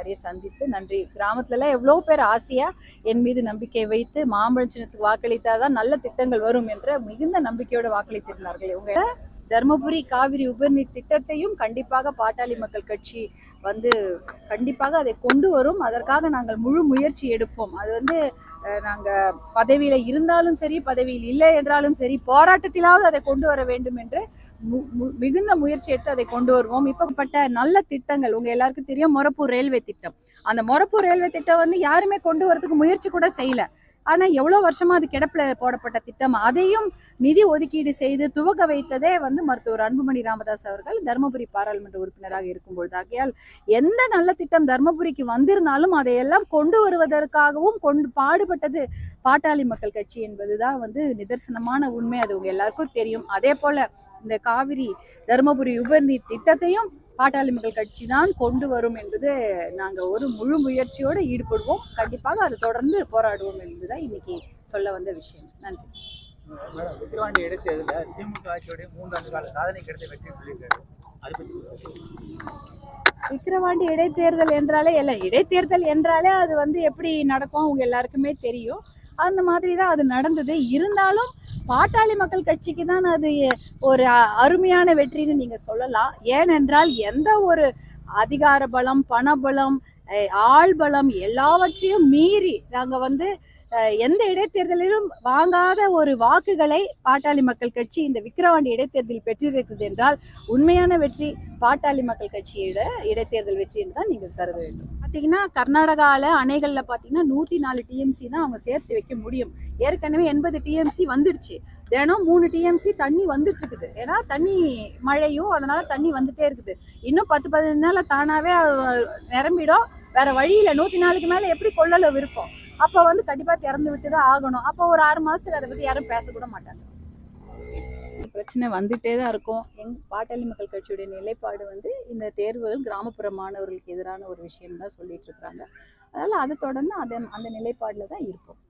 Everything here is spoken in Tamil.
நிறைய சந்தித்து நன்றி. கிராமத்துல எல்லாம் எவ்வளோ பேர் ஆசையாக என் மீது நம்பிக்கை வைத்து மாம்பழம் சின்னத்துக்கு வாக்களித்தாதான் நல்ல திட்டங்கள் வரும் என்ற மிகுந்த நம்பிக்கையோடு வாக்களித்திருந்தார்கள். இவங்க தருமபுரி காவிரி உபரிநீர் திட்டத்தையும் கண்டிப்பாக பாட்டாளி மக்கள் கட்சி வந்து கண்டிப்பாக அதை கொண்டு வரும். அதற்காக நாங்கள் முழு முயற்சி எடுப்போம். அது வந்து நாங்கள் பதவியில் இருந்தாலும் சரி பதவியில் இல்லை என்றாலும் சரி போராட்டத்திலாவது அதை கொண்டு வர வேண்டும் என்று மு- மு- மிகுந்த முயற்சி எடுத்து அதை கொண்டு வருவோம். இப்பப்பட்ட நல்ல திட்டங்கள் உங்க எல்லாருக்கும் தெரியும் மொரப்பூர் ரயில்வே திட்டம். அந்த மொரப்பூர் ரயில்வே திட்டம் வந்து யாருமே கொண்டு வரதுக்கு முயற்சி கூட செய்யல. ஆனா எவ்வளவு வருஷமா அது கிடப்புல போடப்பட்ட திட்டம் அதையும் நிதி ஒதுக்கீடு செய்து துவக்க வைத்ததே வந்து மருத்துவர் அன்புமணி ராமதாஸ் அவர்கள் தருமபுரி பாராளுமன்ற உறுப்பினராக இருக்கும் பொழுது ஆகையால் எந்த நல்ல திட்டம் தருமபுரிக்கு வந்திருந்தாலும் அதையெல்லாம் கொண்டு வருவதற்காகவும் கொண்டு பாடுபட்டது பாட்டாளி மக்கள் கட்சி என்பதுதான் வந்து நிதர்சனமான உண்மை. அது உங்க எல்லாருக்கும் தெரியும். அதே போல இந்த காவிரி தருமபுரி உபநீர் திட்டத்தையும் பாட்டாளி மக்கள் கட்சி தான் கொண்டு வரும் என்பது நாங்க ஒரு முழு முயற்சியோடு ஈடுபடுவோம். கண்டிப்பாக அது தொடர்ந்து போராடுவோம் என்பதுதான் இன்னைக்கு சொல்ல வந்த விஷயம். நன்றி. மேடம் விக்கிரவாண்டி இடைத்தேர்தலில் திமுக ஆட்சியுடைய மூன்றாண்டு கால சாதனை கிடைத்த வெற்றி சொல்லியிருக்காரு. பற்றி விக்கிரவாண்டி இடைத்தேர்தல் என்றாலே இல்லை இடைத்தேர்தல் என்றாலே அது வந்து எப்படி நடக்கும் அவங்க எல்லாருக்குமே தெரியும். அந்த மாதிரி தான் அது நடந்தது. இருந்தாலும் பாட்டாளி மக்கள் கட்சிக்கு தான் அது ஒரு அருமையான வெற்றின்னு நீங்க சொல்லலாம். ஏனென்றால் எந்த ஒரு அதிகார பலம் பணபலம் அஹ், ஆள் பலம் எல்லாவற்றையும் மீறி நாங்கள் வந்து எந்த இடைத்தேர்தலிலும் வாங்காத ஒரு வாக்குகளை பாட்டாளி மக்கள் கட்சி இந்த விக்கிரவாண்டி இடைத்தேர்தலில் பெற்றிருக்கிறது என்றால் உண்மையான வெற்றி பாட்டாளி மக்கள் கட்சியோட இடைத்தேர்தல் வெற்றி என்று தான் நீங்கள் கருத வேண்டும். பார்த்தீங்கன்னா கர்நாடகாவில் அணைகளில் பார்த்தீங்கன்னா நூற்றி நாலு டிஎம்சி தான் அவங்க சேர்த்து வைக்க முடியும். ஏற்கனவே எண்பது டிஎம்சி வந்துடுச்சு தினம் மூணு டிஎம்சி தண்ணி வந்துட்டு இருக்குது ஏன்னா தண்ணி மழையும் அதனால தண்ணி வந்துட்டே இருக்குது. இன்னும் பத்து பதினஞ்சு நாளில் தானாகவே நிரம்பிடும். வேற வழியில் நூற்றி நாலுக்கு மேலே எப்படி கொள்ளளவு இருக்கும்? அப்ப வந்து கண்டிப்பா திறந்து விட்டு தான் ஆகணும். அப்போ ஒரு ஆறு மாசத்துக்கு அதை பத்தி யாரும் பேசக்கூட மாட்டாங்க. பிரச்சனை வந்துட்டே தான் இருக்கும். எங் பாட்டாளி மக்கள் கட்சியுடைய நிலைப்பாடு வந்து இந்த தேர்வுகள் கிராமப்புற மாணவர்களுக்கு எதிரான ஒரு விஷயம் தான் சொல்லிட்டு இருக்காங்க அதனால அதை தொடர்ந்து அதை அந்த நிலைப்பாடுல தான் இருப்போம்.